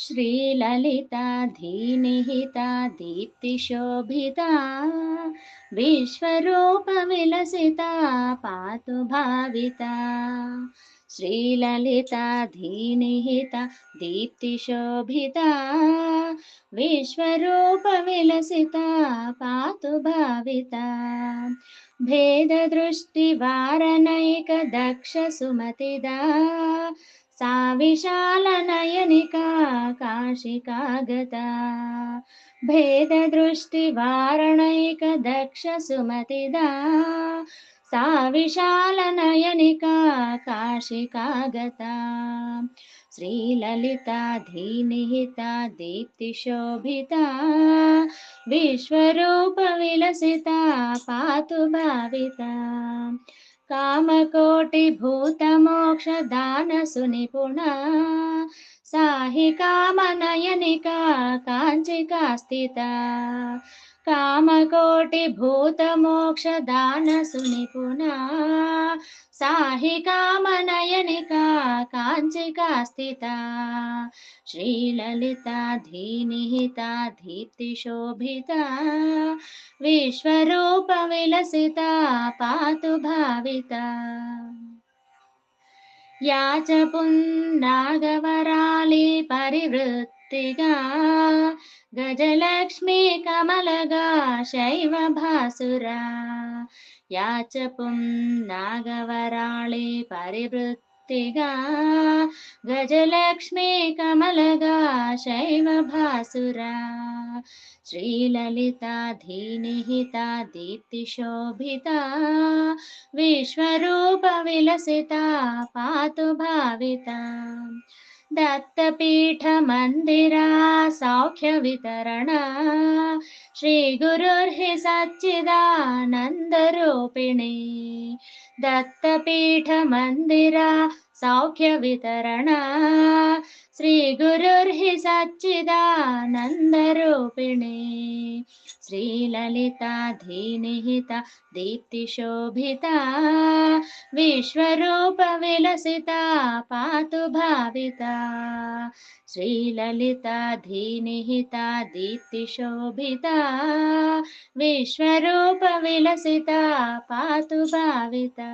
श्रीललिता धीनिहिता दीप्तिशोभिता विश्वरूपविलसिता पातु भाविता श्रीललिता धीनिहिता दीप्तिशोभिता विश्वरूपविलसिता पातु भाविता भेददृष्टिवारणैकदक्षसुमतिदा सा विशालनयनिका काशिकागता भेददृष्टिवारणैकदक्षसुमतिदा सा विशालनयनिका काशिकागता श्रीललिता धीनिहिता दीप्तिशोभिता विश्वरूपविलसिता पातु भाविता కామకోటి భూతమోక్ష దాన సునిపుణ. సాహి కామనయనిక కాంచికా స్థిత. కామకోటి భూతమోక్ష దాన సునిపుణ. సాహి కామనయనిక కాంచికా స్థిత. శ్రీలలిత ధీనిహిత దీప్తిశోభిత विश्वरूपविलसिता पातु भाविता या च पुन्नागवराली परिवृत्तिगा गजलक्ष्मी कमलगा शैव भासुरा या च శక్తిగా గజలక్ష్మి కమలగా శైవ భాసురా. శ్రీలలిత ధీనిహిత దీప్తిశోభిత విశ్వరూప విలసిత పాతు భావిత. దత్తపీఠ మందిరా సౌఖ్య వితరణ శ్రీ గురుర్హి సచ్చిదానందరూపిణి दत्तपीठमन्दिरा सौख्यवितरणा श्रीगुरुर्हि सच्चिदानन्दरूपिणी श्रीललिता धीनिहिता दीप्तिशोभिता विश्वरूपविलसिता पातु भाविता श्रीललिता धीनिहिता दीप्तिशोभिता विश्वरूपविलसिता पातु भाविता